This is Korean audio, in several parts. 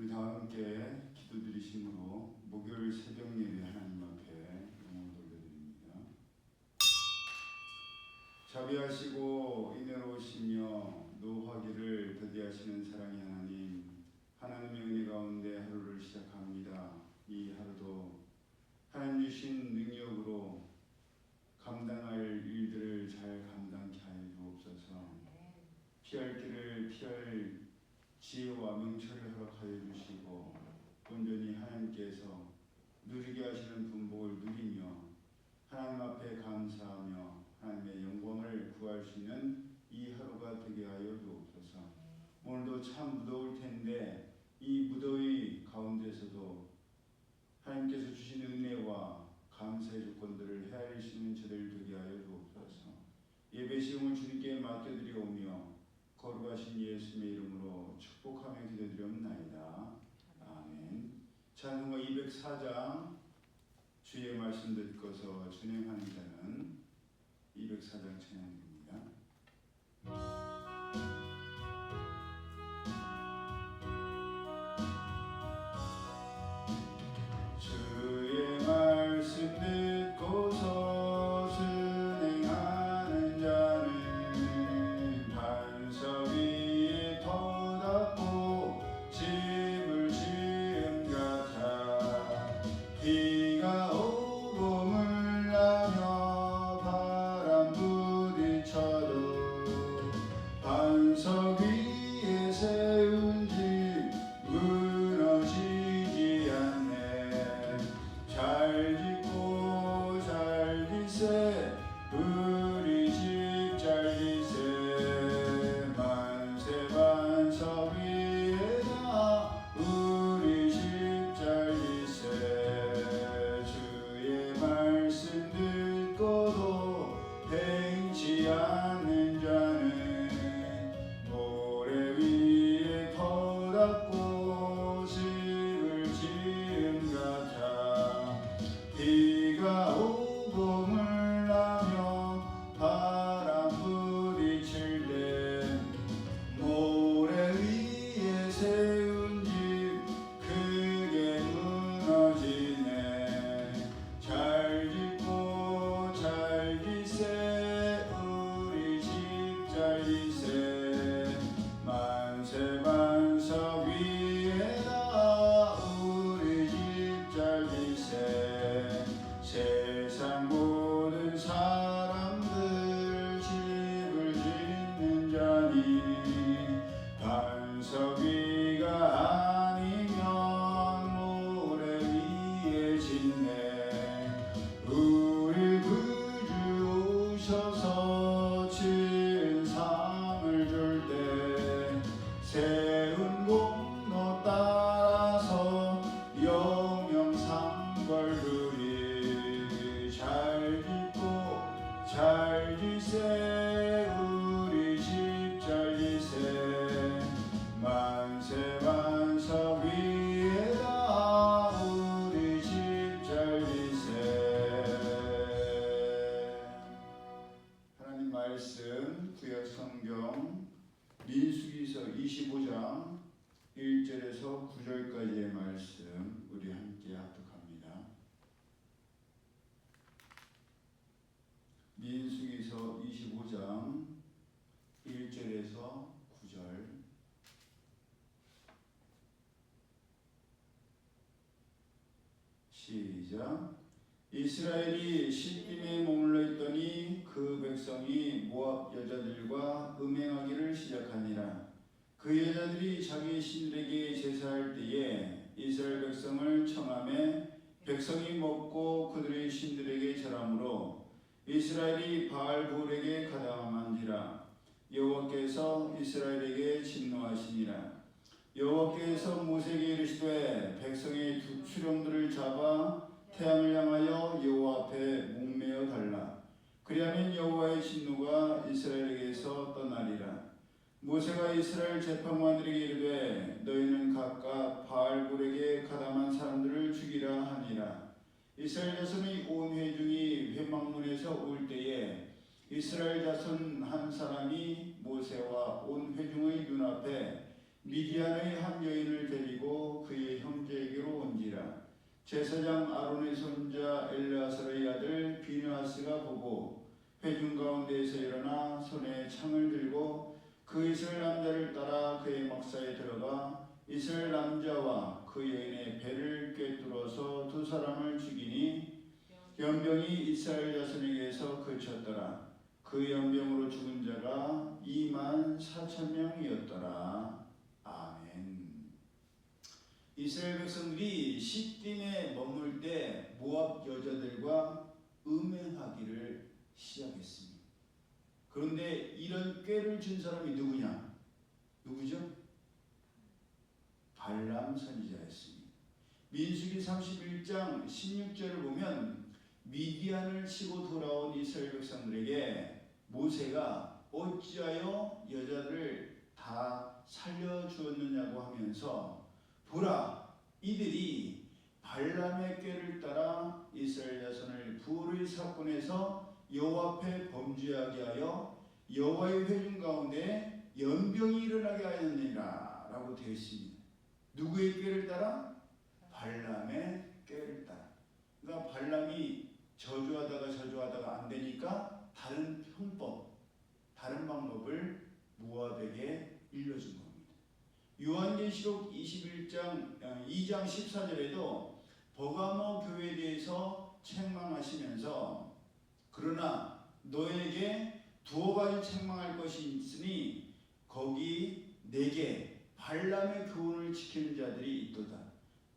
우리 다 함께 기도드리심으로 목요일 새벽 예배 하나님 앞에 영광을 돌려드립니다. 자비하시고 인내로우시며 노하기를 더디하시는 사랑의 하나님 하나님의 은혜 가운데 하루를 시작합니다. 이 하루도 하나님 주신 능력으로 감당할 일들을 잘 감당케 하여 주옵소서. 피할 길을 피할 지혜와 명철을 허락하여 주시고 온전히 하나님께서 누리게 하시는 분복을 누리며 하나님 앞에 감사하며 하나님의 영광을 구할 수 있는 이 하루가 되게 하여 주옵소서. 오늘도 참 무더울 텐데 이 무더위 가운데서도 하나님께서 주신 은혜와 감사의 조건들을 헤아릴 수 있는 저들 되게 하여 주옵소서. 예배 시험을 주님께 맡겨드리오며 거룩하신 예수님의 이름으로 축복하며 기도드리옵나이다. 아멘. 찬송가 204장 주의 말씀 듣고서 준행하는 자는 204장 찬양입니다. 25장 1절에서 9절. 시작. 이스라엘이 시딤에 머물러 있더니 그 백성이 모압 여자들과 음행하기를 시작하니라. 그 여자들이 자기 신들에게 제사할 때에 이스라엘 백성을 청함에 백성이 먹고 그들의 신들에게 절함으로 이스라엘이 바알볼에게 가담한지라. 여호와께서 이스라엘에게 진노하시니라. 여호와께서 모세에게 이르시되 백성의 두 수령들을 잡아 태양을 향하여 여호와 앞에 목매어 달라. 그리하면 여호와의 진노가 이스라엘에게서 떠나리라. 모세가 이스라엘 재판관들에게 이르되 너희는 각각 바알볼에게 가담한 사람들을 죽이라 하니라 이스라엘 자손의 온 회중이 회막문에서 올 때에 이스라엘 자손 한 사람이 모세와 온 회중의 눈앞에 미디안의 한 여인을 데리고 제사장 아론의 손자 엘르아사의 아들 비누아스가 보고 회중 가운데에서 일어나 손에 창을 들고 그 이스라엘 남자를 따라 그의 막사에 들어가 이스라엘 남자와 그 여인의 배를 꿰뚫어서 두 사람을 죽이니 연병이 이스라엘 자손에게서 그쳤더라. 그 연병으로 죽은 자가 2만 4천 명이었더라. 아멘. 이스라엘 백성들이 시딤에 머물 때 모압 여자들과 음행하기를 시작했습니다. 그런데 이런 꾀를 준 사람이 누구냐? 누구죠? 발람 선지자였습니다. 민수기 31장 16절을 보면 미디안을 치고 돌아온 이스라엘 백성들에게 모세가 어찌하여 여자들을 다 살려주었느냐고 하면서 보라 이들이 발람의 꾀를 따라 이스라엘 자손을 불의 사건에서 여호와 앞에 범죄하게 하여 여호와의 회중 가운데 연병이 일어나게 하였느니라 라고 되어 있습니다. 누구의 꾀를 따라? 발람의 꾀를 따라. 그러니까 발람이 저주하다가 저주하다가 안 되니까 다른 형법, 다른 방법을 모압에게 일러준 겁니다. 요한계시록 21장 2장 14절에도 버가모 교회에 대해서 책망하시면서 그러나 너에게 두어 가지 책망할 것이 있으니 거기 내게 발람의 교훈을 지키는 자들이 있도다.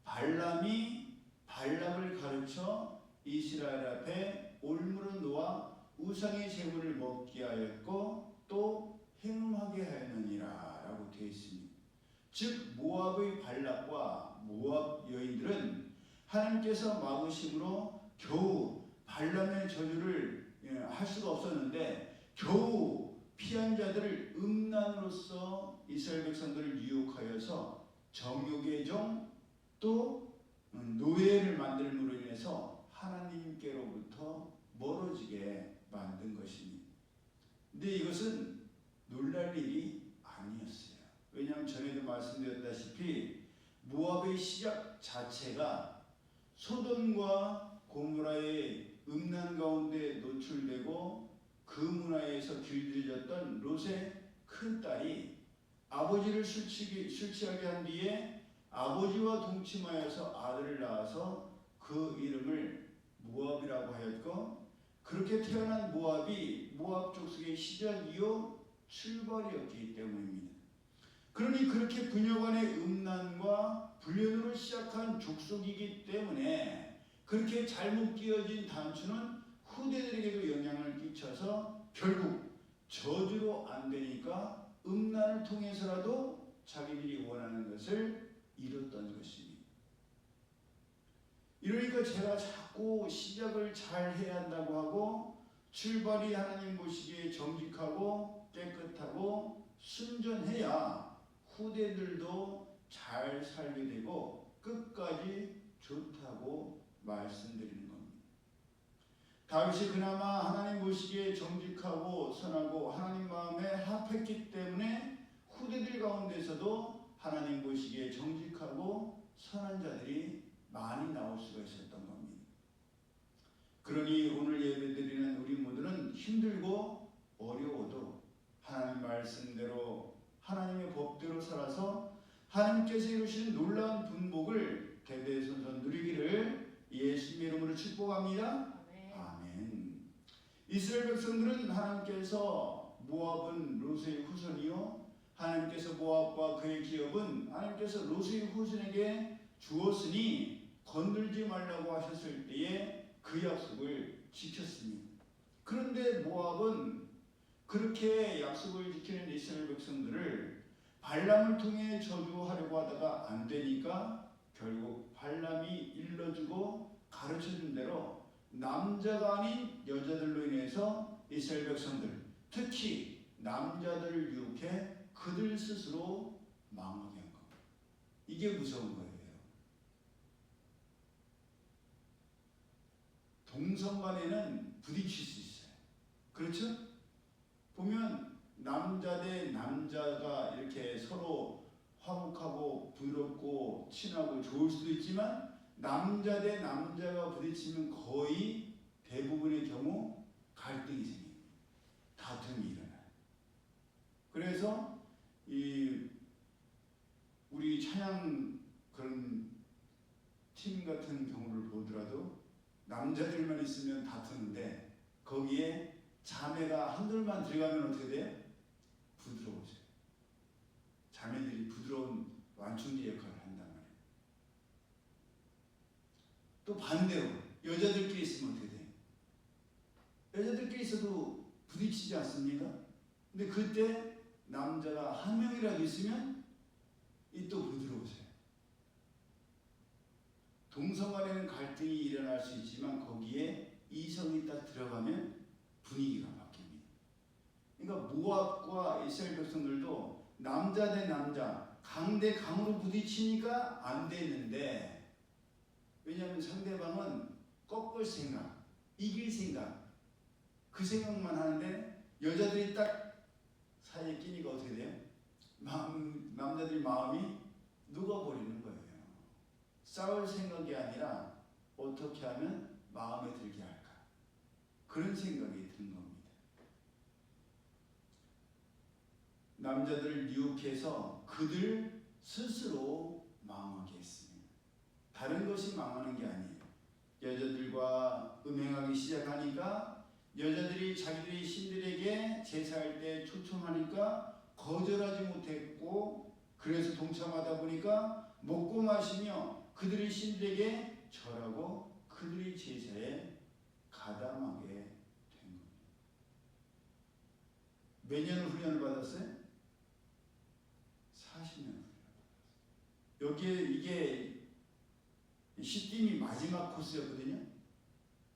발람이 발람을 가르쳐 이스라엘 앞에 올무를 놓아 우상의 제물을 먹게 하였고 또 행음하게 하였느니라 라고 되어 있습니다. 즉 모압의 발락과 모압 여인들은 하나님께서 막으심으로 겨우 발람의 저주를 예, 할 수가 없었는데 겨우 피한 자들을 음란으로서 이스라엘 백성들을 유혹하여서 정욕의 종 또 노예를 만들므로 인해서 하나님께로부터 멀어지게 만든 것입니다. 근데 이것은 놀랄 일이 아니었어요. 왜냐하면 전에도 말씀드렸다시피 모압의 시작 자체가 소돔과 고무라의 음란 가운데 노출되고 그 문화에서 길들여졌던 롯의 큰 딸이 아버지를 술취기, 술취하게 한 뒤에 아버지와 동침하여서 아들을 낳아서 그 이름을 모압이라고 하였고 그렇게 태어난 모압이 모압 족속의 시작 이후 출발이었기 때문입니다. 그러니 그렇게 부녀간의 음란과 불륜으로 시작한 족속이기 때문에 그렇게 잘못 끼어진 단추는 후대들에게도 영향을 끼쳐서 결국 저주로 안 되니까 음란을 통해서라도 자기들이 원하는 것을 이뤘던 것입니다. 이러니까 제가 자꾸 시작을 잘 해야 한다고 하고 출발이 하나님 보시기에 정직하고 깨끗하고 순전해야 후대들도 잘 살게 되고 끝까지 좋다고 말씀드리는 다. 다윗이 그나마 하나님 보시기에 정직하고 선하고 하나님 마음에 합했기 때문에 후대들 가운데서도 하나님 보시기에 정직하고 선한 자들이 많이 나올 수가 있었던 겁니다. 그러니 오늘 예배드리는 우리 모두는 힘들고 어려워도 하나님 말씀대로 하나님의 법대로 살아서 하나님께서 이루시는 놀라운 분복을 대대손손 누리기를 예수님의 이름으로 축복합니다. 이스라엘 백성들은 하나님께서 모압은 롯의 후손이요 하나님께서 모압과 그의 기업은 하나님께서 롯의 후손에게 주었으니 건들지 말라고 하셨을 때에 그 약속을 지켰습니다. 그런데 모압은 그렇게 약속을 지키는 이스라엘 백성들을 발람을 통해 저주하려고 하다가 안 되니까 결국 발람이 일러주고 가르쳐준 대로 남자가 아닌 여자들로 인해서 이스라엘 백성들 특히 남자들을 유혹해 그들 스스로 망하게 한 겁니다. 이게 무서운 거예요. 동성 간에는 부딪힐 수 있어요. 그렇죠? 보면 남자 대 남자가 이렇게 서로 화목하고 부드럽고 친하고 좋을 수도 있지만 남자 대 남자가 부딪히면 거의 대부분의 경우 갈등이 생깁니다. 다툼이 일어나요. 그래서 이 우리 찬양 그런 팀 같은 경우를 보더라도 남자들만 있으면 다투는데 거기에 자매가 한둘만 들어가면 어떻게 돼요? 자매들이 부드러운 완충제 역할을 한단 말이에요. 또 반대로 여자들끼리 있으면 어떻게 돼요? 여자들끼리 있어도 부딪히지 않습니까? 근데 그때 남자가 한 명이라도 있으면 이 또 부드러워져요. 동성 간에는 갈등이 일어날 수 있지만 거기에 이성이 딱 들어가면 분위기가 바뀝니다. 그러니까 모압과 이스라엘 백성들도 남자 대 남자, 강 대 강으로 부딪히니까 안 되는데 왜냐하면 상대방은 꺾을 생각, 이길 생각, 그 생각만 하는데 여자들이 딱 사이에 끼니까 어떻게 돼요? 마음, 남자들 마음이 녹아버리는 거예요. 싸울 생각이 아니라 어떻게 하면 마음에 들게 할까? 그런 생각이 드는 겁니다. 남자들을 유혹해서 그들 스스로 망하게 했습니다. 다른 것이 망하는 게 아니에요. 여자들과 음행하기 시작하니까 여자들이 자기들의 신들에게 제사할 때 초청하니까 거절하지 못했고 그래서 동참하다 보니까 먹고 마시며 그들의 신들에게 절하고 그들의 제사에 가담하게 된 겁니다. 몇 년을 훈련을 받았어요? 40년 훈련을 받았어요. 여기에 이게 시딤이 마지막 코스였거든요.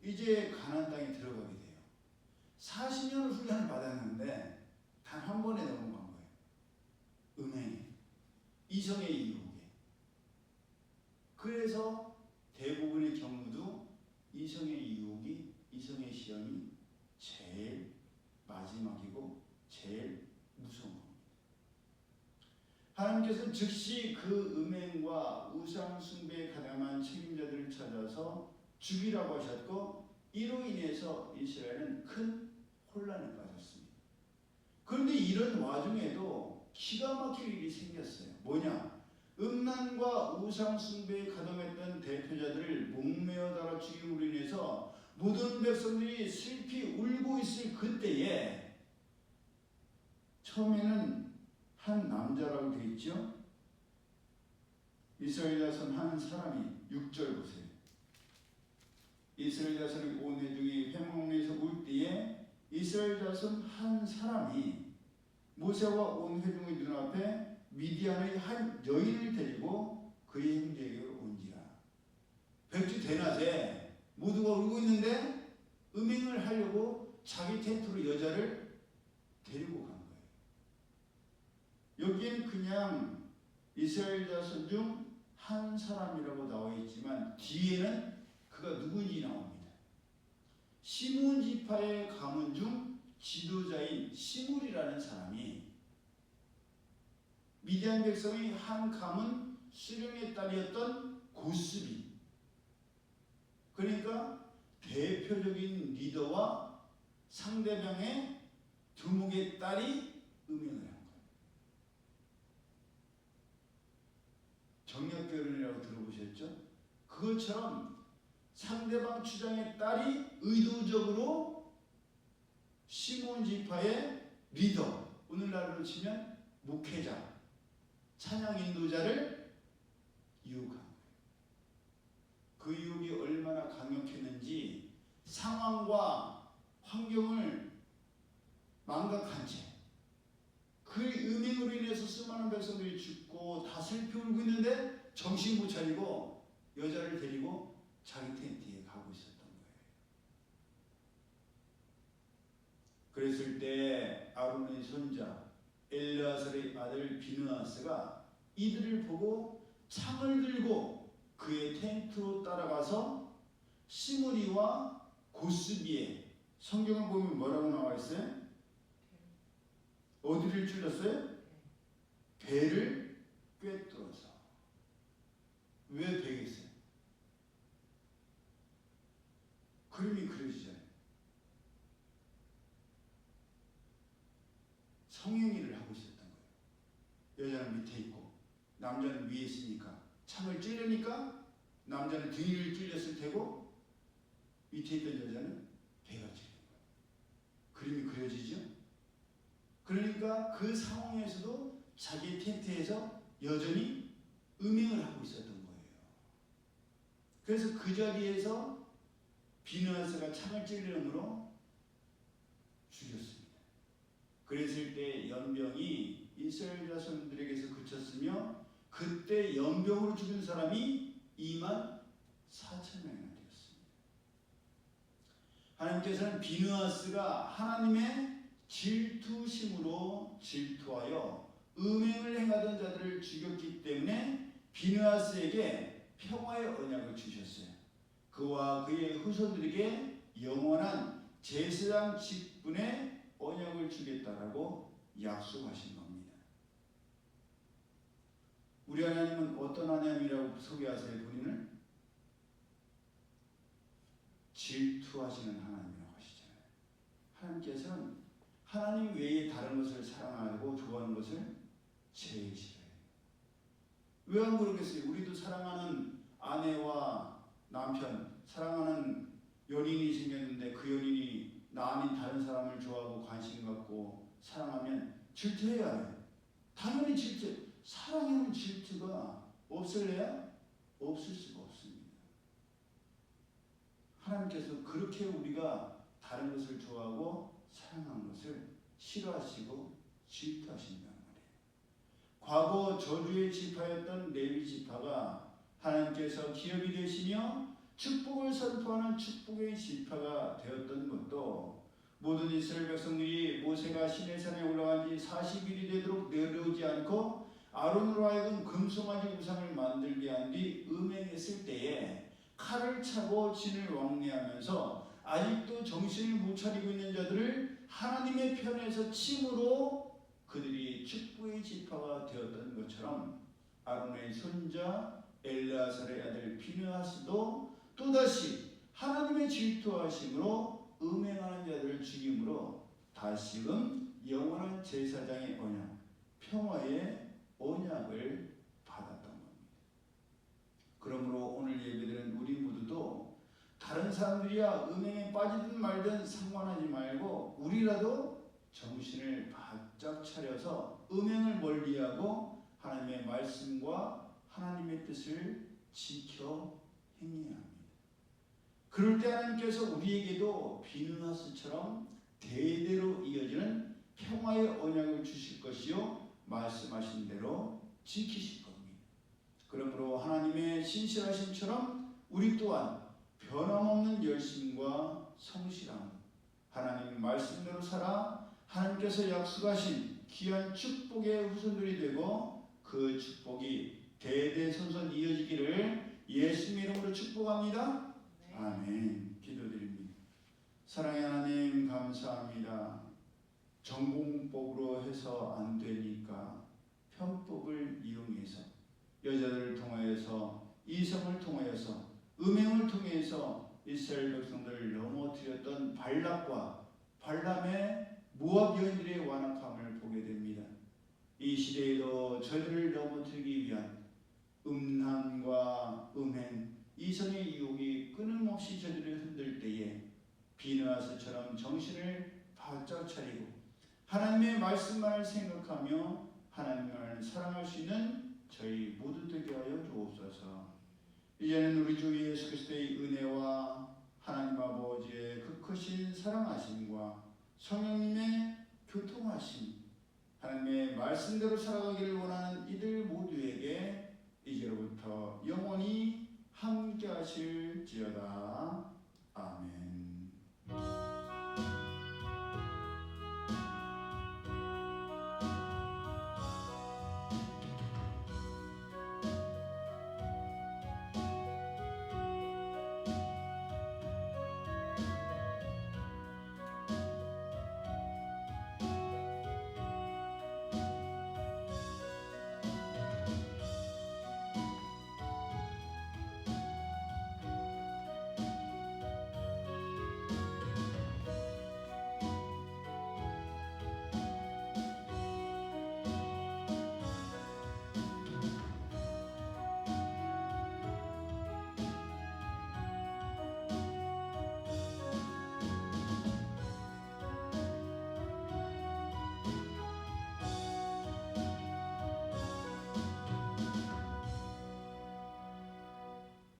이제 가나안 땅에 들어가게 돼요. 40년을 훈련을 받았는데 단 한 번에 넘어간 거예요. 음행에, 이성의 유혹에. 그래서 대부분의 경우도 이성의 유혹이, 이성의 시험이 제일 마지막이고 제일 무서운. 하나님께서는 즉시 그 음행과 우상 숭배에 가담한 책임자들을 찾아서 죽이라고 하셨고 이로 인해서 이스라엘은 큰 혼란에 빠졌습니다. 그런데 이런 와중에도 기가 막힐 일이 생겼어요. 뭐냐? 음란과 우상 숭배에 가담했던 대표자들을 목매어 달아 죽임으로 인해서 모든 백성들이 슬피 울고 있을 그때에 처음에는 한 남자라고 되어 있죠. 이스라엘 자손 한 사람이 6절 보세요. 이스라엘 자손의 온 회중이 회막에서 울 때에 이스라엘 자손 한 사람이 모세와 온 회중의 눈앞에 미디안의 한 여인을 데리고 그의 형제에게로 온지라. 백주 대낮에 모두가 울고 있는데 음행을 하려고 자기 텐트로 여자를 데리고 간 거예요. 여기엔 그냥 이스라엘 자손 중 한 사람이라고 나와 있지만 뒤에는 그가 누군지 나옵니다. 시몬 지파의 가문 중 지도자인 시물이라는 사람이 미디안 백성의 한 가문 수령의 딸이었던 고스비 그러니까 대표적인 리더와 상대방의 두목의 딸이 음행을 한 거예요. 정력 결혼이라고 들어보셨죠? 그것처럼 상대방 추장의 딸이 의도적으로 시몬 지파의 리더, 오늘날로 치면 목회자, 찬양 인도자를 유혹한 거예요. 그 유혹이 얼마나 강력했는지 상황과 환경을 망각한 채 그 음행으로 인해서 수많은 백성들이 죽고 다 슬피 울고 있는데 정신 못 차리고 여자를 데리고 자기 텐트에 가고 있었던 거예요. 그랬을 때 아론의 손자 엘르아살의 아들 비느아스가 이들을 보고 창을 들고 그의 텐트로 따라가서 시므리와 고스비에 성경을 보면 뭐라고 나와 있어요? 어디를 찔렀어요? 배를 꿰뚫어서. 왜 배겠어요? 그림이 그려지잖아요. 성행위를 하고 있었던 거예요. 여자는 밑에 있고 남자는 위에 있으니까 창을 찌르니까 남자는 뒤를 찔렸을 테고 밑에 있던 여자는 배가 찔린 거예요. 그림이 그려지죠? 그러니까 그 상황에서도 자기 텐트에서 여전히 음행을 하고 있었던 거예요. 그래서 그 자리에서 비누아스가 창을 찌르므로 죽였습니다. 그랬을 때 연병이 이스라엘 자손들에게서 그쳤으며 그때 연병으로 죽은 사람이 2만 4천 명이나 되었습니다. 하나님께서는 비누아스가 하나님의 질투심으로 질투하여 음행을 행하던 자들을 죽였기 때문에 비누아스에게 평화의 언약을 주셨어요. 그와 그의 후손들에게 영원한 제사장 직분의 언약을 주겠다라고 약속하신 겁니다. 우리 하나님은 어떤 하나님이라고 소개하세요, 본인을? 질투하시는 하나님이라고 하시잖아요. 하나님께서는 하나님 외에 다른 것을 사랑하고 좋아하는 것을 제일 싫어해요. 왜 안 그러겠어요? 우리도 사랑하는 아내와 남편, 사랑하는 연인이 생겼는데 그 연인이 나 아닌 다른 사람을 좋아하고 관심 갖고 사랑하면 질투해야 해요. 당연히 질투. 사랑에는 질투가 없을래야? 없을 수가 없습니다. 하나님께서 그렇게 우리가 다른 것을 좋아하고 사랑하는 것을 싫어하시고 질투하신다는 말이에요. 과거 저주의 지파였던 레위 지파가 하나님께서 기업이 되시며 축복을 선포하는 축복의 지파가 되었던 것도 모든 이스라엘 백성들이 모세가 시내산에 올라간 지 40일이 되도록 내려오지 않고 아론으로 하여금 금송아지 우상을 만들게 한 뒤 음행했을 때에 칼을 차고 진을 왕래하면서 아직도 정신을 못 차리고 있는 자들을 하나님의 편에서 침으로 그들이 축복의 지파가 되었던 것처럼 아론의 손자 엘라살의 아들 비느하스도 또다시 하나님의 질투하심으로 음행하는 자들을 죽임으로 다시금 영원한 제사장의 언약, 평화의 언약을 받았던 겁니다. 그러므로 오늘 예배드린 우리 모두도 다른 사람들이야 음행에 빠지든 말든 상관하지 말고 우리라도 정신을 바짝 차려서 음행을 멀리하고 하나님의 말씀과 하나님의 뜻을 지켜 행해야 합니다. 그럴 때 하나님께서 우리에게도 비누나스처럼 대대로 이어지는 평화의 언약을 주실 것이요 말씀하신 대로 지키실 겁니다. 그러므로 하나님의 신실하심처럼 우리 또한 변함없는 열심과 성실함, 하나님 말씀대로 살아 하나님께서 약속하신 귀한 축복의 후손들이 되고 그 축복이 대대손손 이어지기를 예수님 이름으로 축복합니다. 아멘. 기도드립니다. 사랑의 하나님 감사합니다. 전공법으로 해서 안 되니까 편법을 이용해서 여자들을 통하여서 이성을 통하여서 음행을 통해서 이스라엘 백성들을 넘어뜨렸던 발락과 발람의 모압 여인들의 완악함을 보게 됩니다. 이 시대에도 저들을 넘어뜨리기 위한 음란과 음행, 이성의 유혹이 끊임없이 저들을 흔들 때에 비누아스처럼 정신을 바짝 차리고 하나님의 말씀만을 생각하며 하나님을 사랑할 수 있는 저희 모두 되게 하여 주옵소서. 이제는 우리 주 예수 그리스도의 은혜와 하나님 아버지의 그 크신 사랑하심과 성령님의 교통하심, 하나님의 말씀대로 살아가기를 원하는 이들 모두에게 이제로부터 영원히 함께 하실지어다. 아멘.